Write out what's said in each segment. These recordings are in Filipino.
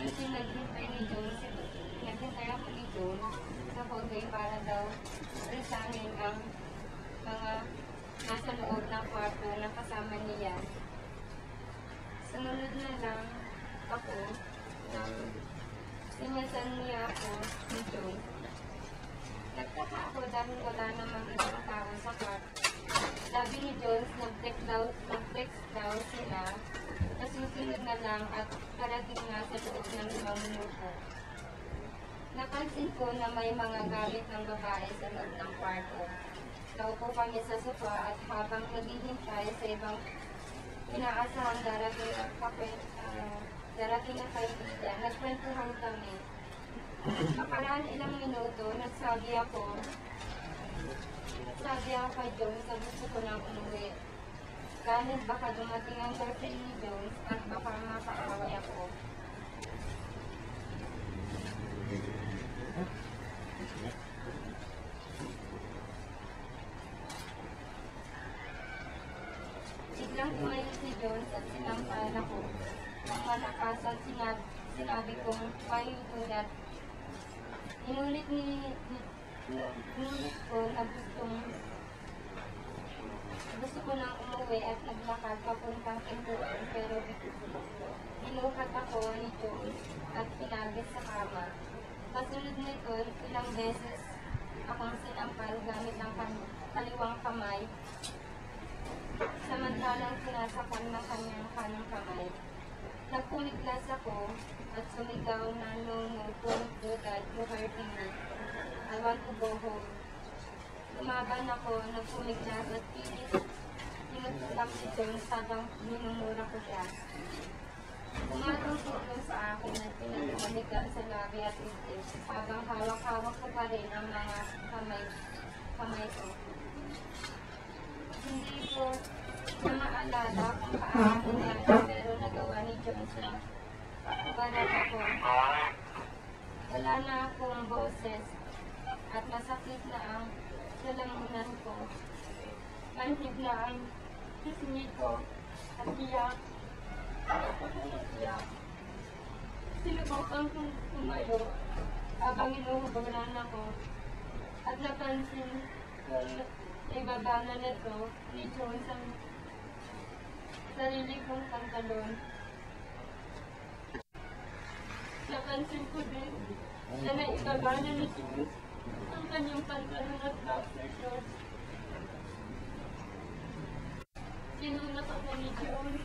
Kasi naghintay ni Jones, naghintay ako ni Jones sa hallway para daw resignin ang mga nasa loob ng kwarto na kasama niya. Sunod na lang ako na sinasan niya ako ni Jones. Nagtaka ako dahil wala namang isang tao sa kwarto. Sabi ni Jones, nag-text daw, nag-text daw sila na susunod na lang at parating na sa loob ng limang minuto. Napansin ko na may mga gamit ng babae sa loob ng kwarto. Naupo kami sa sofa at habang naghihintay sa ibang inaasahang darating ang kape, ah, darating na kaibigan, nagkwentuhan kami. Nakaraan ilang minuto, nagsabi ako, sabi ako kay Jones na gusto ko nang umuwi. Kahit baka dumating ang ni Jones at baka makaaway ako. Biglang tumayo si Jones at sinampal ako. Ang malakasan sinabi, sinabi kong, do that? Inulit ni, ni Inulit ko na gustong umuwi at naglakad papuntang pintuan pero binuhat ako ni Jones at pinagis sa kama. Kasunod nito, ilang beses akong sinampal gamit ng kaliwang kamay samantalang sinasakal ng kanyang kanang kamay. Nagpuliglas ako at sumigaw na no, no, don't do that, you hurting me. I want to go home. Lumaban ako, nagpumiglas at pilit. Tinutulak si Jones habang minumura ko siya. Umatong Jones sa akin at pinagmaligan sa labi at itis habang hawak-hawak ko pa rin ang mga kamay, kamay ko. Hindi ko na maalala kung paano nangyari pero nagawa ni Jones na balat ako. Wala na akong boses at masakit na ang lalamunan ko. Manhid na ang pisngi ko at iyak. Ako iyak. Sinubukan kong tumayo habang inuhubaran ako at napansin ko na ibaba na nito ni Jones ang sarili kong pantalon. Napansin ko din na naibaba na ni Jones ang kanyang pantalon at boxer shorts. Sinunat ako ni Jones.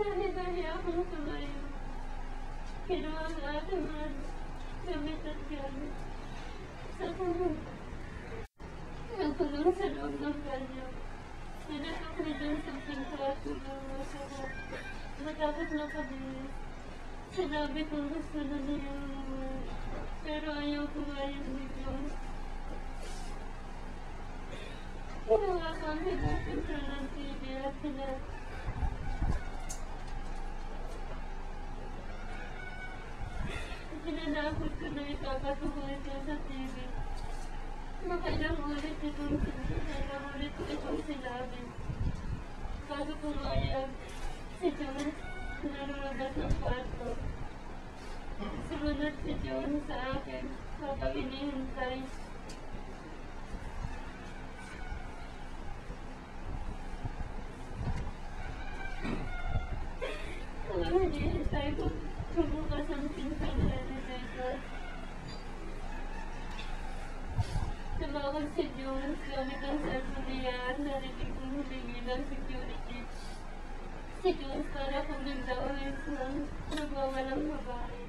Dali-dali akong tumayo. Kinuha ang aking mga gamit at gamit. Sa tulong. Nagkulong sa loob ng kanya. Pinatak ni Jones ang pinto at sa ko. Matapos na kami. Sinabi ko gusto na. Pero ayaw kumayos ni Jones. Kinuha kami ng pinto ng TV at pinag Pinanakot ko na ipapatuloy ko sa TV. Makailang ulit itong sinasama ulit ko itong sinabi. Bago pumayag, si John na lumabas ng kwarto. Sumunod si John sa akin habang hinihintay. Habang hinihintay ko, bumukas ang pinto ng elevator. Tumawag si Jones gamit ang cellphone niya at narinig kong humingi ng security. Si Jones para kung ulit ng nagwawalang babae.